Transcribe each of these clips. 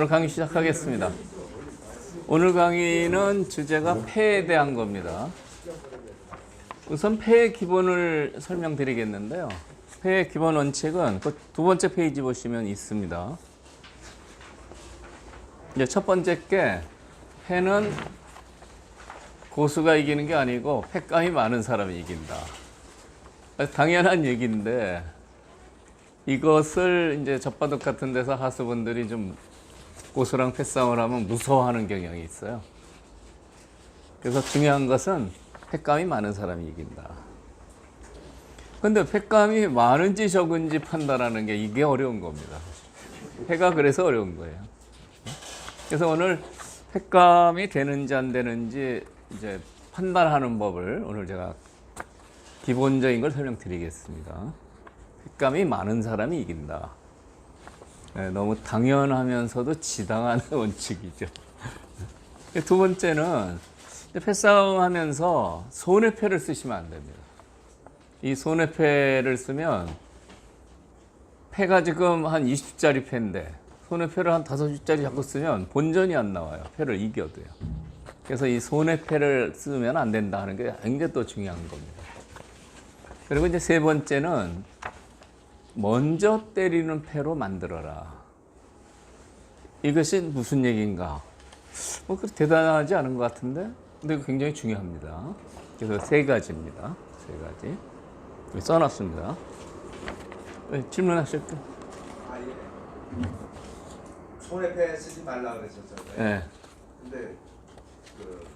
오늘 강의 시작하겠습니다. 오늘 강의는 주제가 폐에 대한 겁니다. 우선 폐의 기본을 설명드리겠는데요. 폐의 기본 원칙은 그 두 번째 페이지 보시면 있습니다. 이제 첫 번째 게 폐는 고수가 이기는 게 아니고 폐감이 많은 사람이 이긴다. 당연한 얘기인데 이것을 이제 젖바둑 같은 데서 하수분들이 좀 고수랑 패싸움을 하면 무서워하는 경향이 있어요. 그래서 중요한 것은 팩감이 많은 사람이 이긴다. 근데 팩감이 많은지 적은지 판단하는 게 이게 어려운 겁니다. 해가 그래서 어려운 거예요. 그래서 오늘 팩감이 되는지 안 되는지 이제 판단하는 법을 오늘 제가 기본적인 걸 설명드리겠습니다. 팩감이 많은 사람이 이긴다. 네, 너무 당연하면서도 지당한 원칙이죠. 두 번째는 패싸움 하면서 손해패를 쓰시면 안 됩니다. 이 손해패를 쓰면 패가 지금 한 20짜리 패인데 손해패를 한 5주짜리 자꾸 쓰면 본전이 안 나와요. 패를 이겨도요. 그래서 이 손해패를 쓰면 안 된다 하는 게 굉장히 또 중요한 겁니다. 그리고 이제 세 번째는 먼저 때리는 패로 만들어라. 이것이 무슨 얘기인가? 뭐 그렇게 대단하지 않은 것 같은데, 근데 굉장히 중요합니다. 그래서 세 가지입니다. 세 가지 써놨습니다. 네, 질문하실게요. 아 예. 손해패 쓰지 말라 그랬었잖아요. 네. 근데 그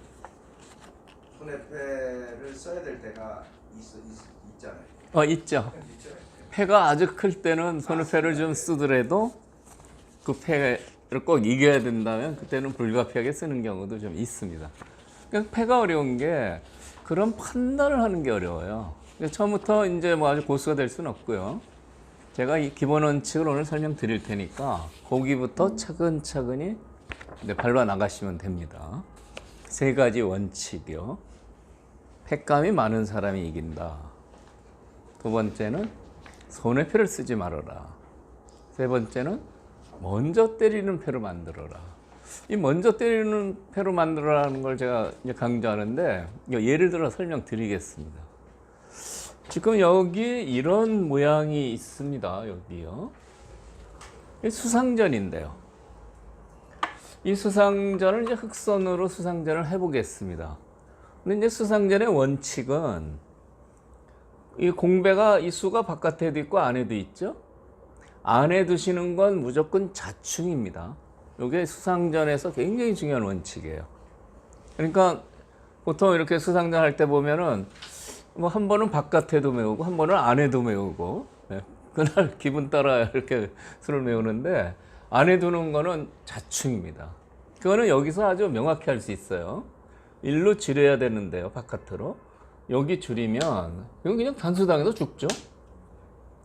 손해패를 써야 될 때가 있, 있, 있잖아요. 어 있죠. 있죠. 패가 아주 클 때는 손해패를 좀 쓰더라도 그 패를 꼭 이겨야 된다면 그때는 불가피하게 쓰는 경우도 좀 있습니다. 그러니까 패가 어려운 게 그런 판단을 하는 게 어려워요. 그러니까 처음부터 이제 뭐 아주 고수가 될 수는 없고요. 제가 이 기본 원칙을 오늘 설명드릴 테니까 거기부터 차근차근히 밟아 나가시면 됩니다. 세 가지 원칙이요. 패감이 많은 사람이 이긴다. 두 번째는 손해패를 쓰지 말아라. 세 번째는 먼저 때리는 패로 만들어라. 이 먼저 때리는 패로 만들어라는 걸 제가 강조하는데 예를 들어 설명드리겠습니다. 지금 여기 이런 모양이 있습니다. 여기요. 이 수상전인데요. 이 수상전을 이제 흑선으로 수상전을 해보겠습니다. 근데 이제 수상전의 원칙은 이 공배가 이 수가 바깥에도 있고 안에도 있죠. 안에 두시는 건 무조건 자충입니다. 이게 수상전에서 굉장히 중요한 원칙이에요. 그러니까 보통 이렇게 수상전 할 때 보면은 뭐 한 번은 바깥에도 메우고 한 번은 안에도 메우고 예, 그날 기분 따라 이렇게 술을 메우는데 안에 두는 거는 자충입니다. 그거는 여기서 아주 명확히 할 수 있어요. 일로 줄여야 되는데요, 바깥으로. 여기 줄이면 이건 그냥 단수당해서 죽죠.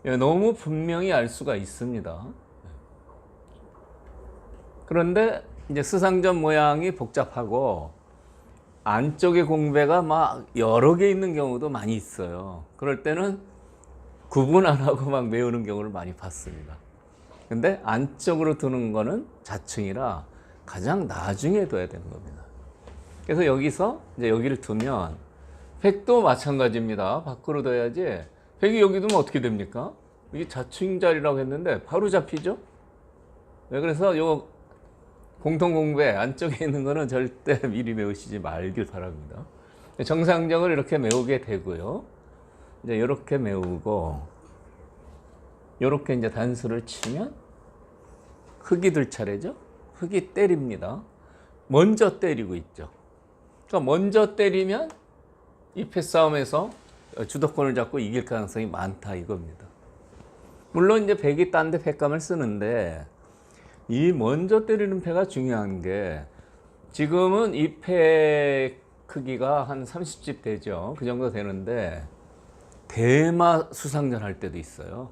예, 너무 분명히 알 수가 있습니다. 그런데 이제 수상전 모양이 복잡하고 안쪽에 공배가 막 여러 개 있는 경우도 많이 있어요. 그럴 때는 구분 안 하고 막 메우는 경우를 많이 봤습니다. 근데 안쪽으로 두는 거는 자충이라 가장 나중에 둬야 되는 겁니다. 그래서 여기서 이제 여기를 두면 백도 마찬가지입니다. 밖으로 둬야지. 백이 여기 두면 어떻게 됩니까? 이게 자충 자리라고 했는데 바로 잡히죠? 네, 그래서 요 공통공배 안쪽에 있는 거는 절대 미리 메우시지 말길 바랍니다. 정상적으로 이렇게 메우게 되고요. 이제 이렇게 메우고 이렇게 이제 단수를 치면 흙이 들 차례죠. 흙이 때립니다. 먼저 때리고 있죠. 그러니까 먼저 때리면 이 패싸움에서 주도권을 잡고 이길 가능성이 많다 이겁니다. 물론 이제 백이 딴 데 백감을 쓰는데 이 먼저 때리는 패가 중요한 게 지금은 이 패 크기가 한 30집 되죠. 그 정도 되는데 대마 수상전 할 때도 있어요.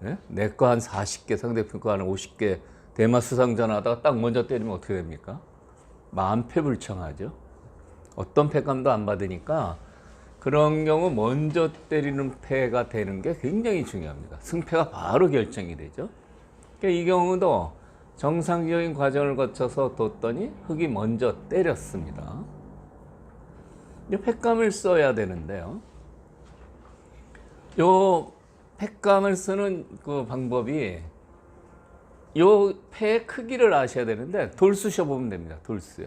네? 내거 한 40개, 상대편 거한 50개 대마 수상전 하다가 딱 먼저 때리면 어떻게 됩니까? 만패불청하죠. 어떤 패감도 안 받으니까 그런 경우 먼저 때리는 패가 되는 게 굉장히 중요합니다. 승패가 바로 결정이 되죠. 그러니까 이 경우도 정상적인 과정을 거쳐서 뒀더니 흙이 먼저 때렸습니다. 이 팩감을 써야 되는데요. 요 팩감을 쓰는 그 방법이 요 폐의 크기를 아셔야 되는데 돌수 셔보면 됩니다. 돌수요.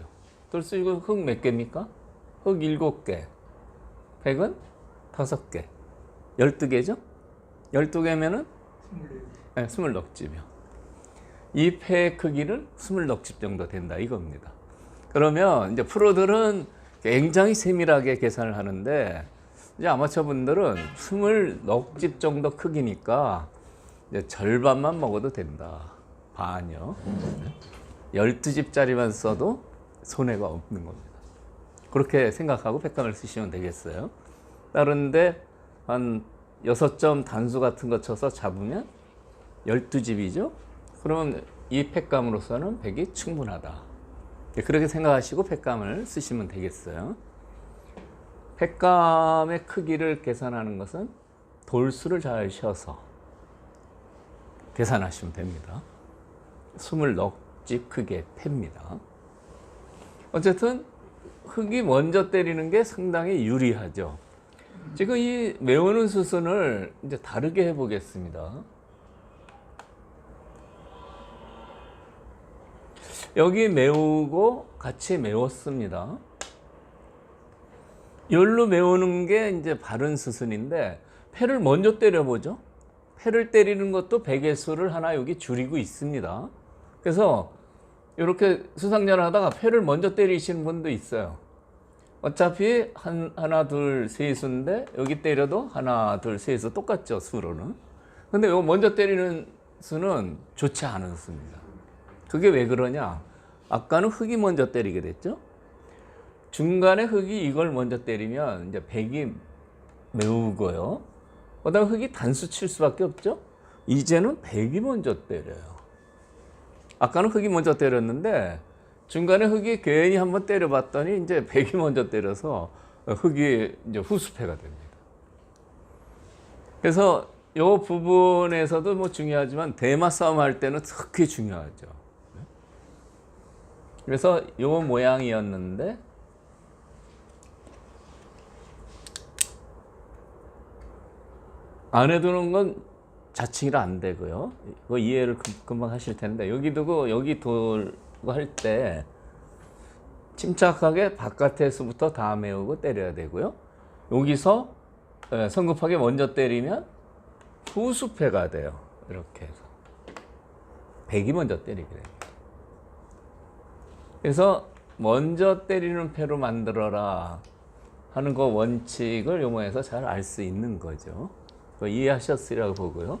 돌수 이거 흙 몇 개입니까? 흙 일곱 개. 팩은 다섯 개. 열두 개죠? 열두 개면은 네, 스물 넉집이요. 이 폐의 크기는 스물 넉집 정도 된다 이겁니다. 그러면 이제 프로들은 굉장히 세밀하게 계산을 하는데 이제 아마추어 분들은 스물 넉집 정도 크기니까 이제 절반만 먹어도 된다. 반이요. 열두 집짜리만 써도 손해가 없는 겁니다. 그렇게 생각하고 팩감을 쓰시면 되겠어요. 다른데 한 여섯 점 단수 같은 거 쳐서 잡으면 열두 집이죠. 그러면 이 팩감으로서는 100이 충분하다. 예, 그렇게 생각하시고 팩감을 쓰시면 되겠어요. 팩감의 크기를 계산하는 것은 돌수를 잘 쉬어서 계산하시면 됩니다. 숨을 넉집 크게 팹니다. 어쨌든 흙이 먼저 때리는 게 상당히 유리하죠. 지금 이 메우는 수순을 이제 다르게 해보겠습니다. 여기 메우고 같이 메웠습니다. 열로 메우는 게 이제 바른 수순인데 패를 먼저 때려보죠. 패를 때리는 것도 베개수를 하나 여기 줄이고 있습니다. 그래서 이렇게 수상전을 하다가 패를 먼저 때리시는 분도 있어요. 어차피 한, 하나, 둘, 세 수인데 여기 때려도 하나, 둘, 세수 똑같죠, 수로는. 근데 이거 먼저 때리는 수는 좋지 않은 수입니다. 그게 왜 그러냐? 아까는 흙이 먼저 때리게 됐죠? 중간에 흙이 이걸 먼저 때리면 이제 백이 메우고요. 그 다음 흙이 단수 칠 수밖에 없죠? 이제는 백이 먼저 때려요. 아까는 흙이 먼저 때렸는데 중간에 흙이 괜히 한번 때려봤더니 이제 백이 먼저 때려서 흙이 이제 후수패가 됩니다. 그래서 이 부분에서도 뭐 중요하지만 대마 싸움 할 때는 특히 중요하죠. 그래서 이 모양이었는데 안에 두는 건 자칭이라 안 되고요. 그거 이해를 금- 금방 하실 텐데 여기 두고 여기 돌고 할 때 침착하게 바깥에서부터 다 메우고 때려야 되고요. 여기서 예, 성급하게 먼저 때리면 후수패가 돼요. 이렇게 해서 백이 먼저 때리게 됩니다. 그래서 먼저 때리는 패로 만들어라 하는 거 원칙을 요모에서 잘 알 수 있는 거죠. 그거 이해하셨으리라고 보고요.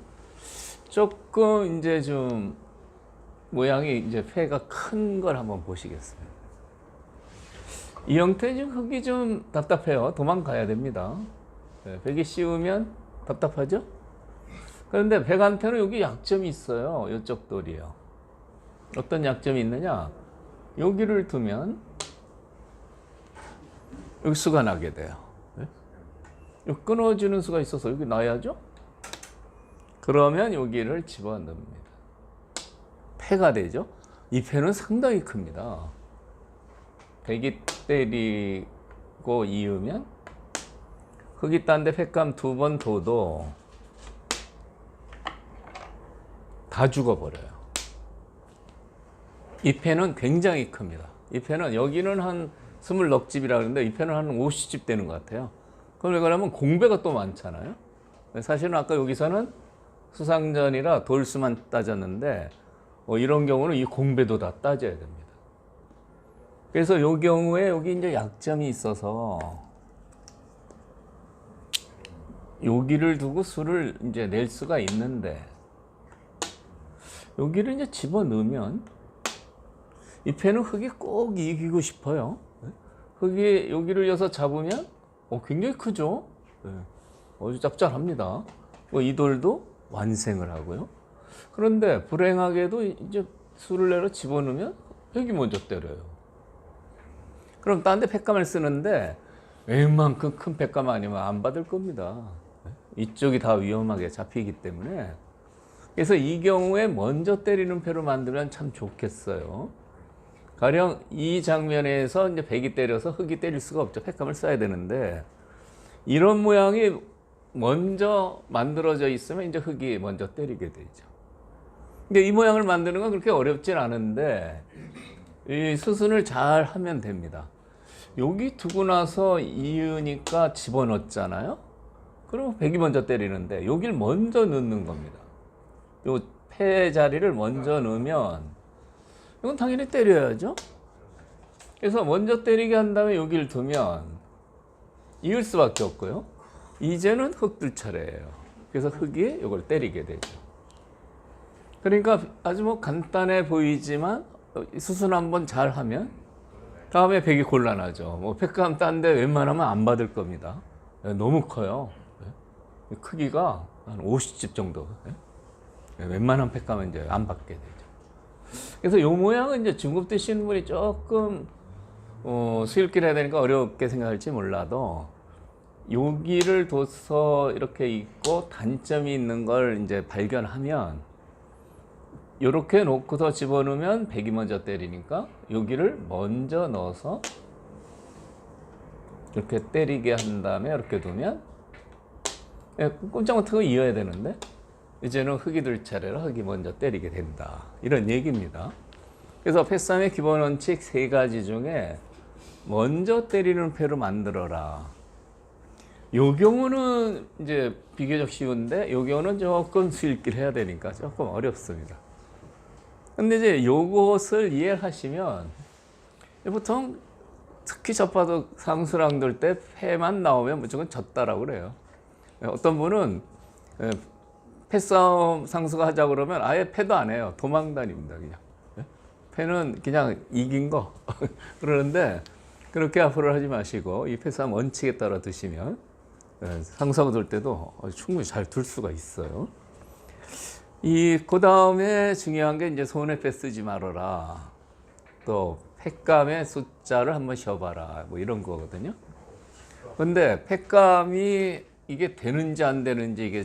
조금 이제 좀 모양이 이제 패가 큰 걸 한번 보시겠습니다. 이 형태 지금 흙이 좀 답답해요. 도망가야 됩니다. 네, 벽이 씌우면 답답하죠? 그런데 백한테는 여기 약점이 있어요. 이쪽 돌이요. 어떤 약점이 있느냐? 여기를 두면 여기 수가 나게 돼요. 끊어지는 수가 있어서 여기 놔야죠? 그러면 여기를 집어넣습니다. 패가 되죠? 이 패는 상당히 큽니다. 백이 때리고 이으면 흙이 딴데 팩감 두 번 둬도 다 죽어버려요. 이 패는 굉장히 큽니다. 이 패는 여기는 한 스물 넉 집이라 그러는데 이 패는 한 50집 되는 것 같아요. 그럼 왜 그러면 공배가 또 많잖아요. 사실은 아까 여기서는 수상전이라 돌수만 따졌는데 어, 이런 경우는 이 공배도 다 따져야 됩니다. 그래서 이 경우에 여기 이제 약점이 있어서 여기를 두고 수를 이제 낼 수가 있는데 여기를 이제 집어 넣으면 이 패는 흙이 꼭 이기고 싶어요. 흙이 여기를 여서 잡으면 어, 굉장히 크죠. 네. 아주 짭짤합니다. 뭐이 돌도 완생을 하고요. 그런데 불행하게도 이제 수를 내려 집어넣으면 흙이 먼저 때려요. 그럼 딴 데 팩감을 쓰는데 웬만큼 큰 팩감 아니면 안 받을 겁니다. 이쪽이 다 위험하게 잡히기 때문에 그래서 이 경우에 먼저 때리는 패로 만들면 참 좋겠어요. 가령 이 장면에서 이제 백이 때려서 흑이 때릴 수가 없죠. 패감을 써야 되는데 이런 모양이 먼저 만들어져 있으면 이제 흑이 먼저 때리게 되죠. 근데 이 모양을 만드는 건 그렇게 어렵진 않은데 이 수순을 잘 하면 됩니다. 여기 두고 나서 이으니까 집어넣었잖아요. 그럼 백이 먼저 때리는데 여길 먼저 넣는 겁니다. 요패 자리를 먼저 넣으면 이건 당연히 때려야죠. 그래서 먼저 때리게 한 다음에 여기를 두면 이을 수밖에 없고요. 이제는 흑들 차례예요. 그래서 흑이 이걸 때리게 되죠. 그러니까 아주 뭐 간단해 보이지만 수순 한번 잘 하면 다음에 백이 곤란하죠. 뭐 백감 딴데 웬만하면 안 받을 겁니다. 예, 너무 커요. 예. 크기가 한 50집 정도. 예. 예, 웬만한 백감은 이제 안 받게 되죠. 그래서 이 모양은 이제 중급 드시는 분이 조금 어, 수일길 해야 되니까 어렵게 생각할지 몰라도 여기를 둬서 이렇게 있고 단점이 있는 걸 이제 발견하면 이렇게 놓고서 집어넣으면 백이 먼저 때리니까 여기를 먼저 넣어서 이렇게 때리게 한 다음에 이렇게 두면 예, 꼼짝 못하고 이어야 되는데 이제는 흑이 들 차례라 흑이 먼저 때리게 된다 이런 얘기입니다. 그래서 패싸움의 기본 원칙 세 가지 중에 먼저 때리는 패로 만들어라. 요 경우는 이제 비교적 쉬운데 요 경우는 조금 수일길 해야 되니까 조금 어렵습니다. 근데 이제 요것을 이해하시면 보통 특히 접하도 상수랑 돌 때 패만 나오면 무조건 졌다라고 그래요. 어떤 분은 예, 패싸움 상수가 하자 그러면 아예 패도 안 해요. 도망 다닙니다, 그냥. 예? 패는 그냥 이긴 거. 그러는데 그렇게 앞으로 하지 마시고 이 패싸움 원칙에 따라 드시면 예, 상수하고 돌 때도 충분히 잘 둘 수가 있어요. 이, 그 다음에 중요한 게 이제 손에 빼 쓰지 말아라. 또, 팩감의 숫자를 한번 쉬어봐라. 뭐 이런 거거든요. 근데 팩감이 이게 되는지 안 되는지 이게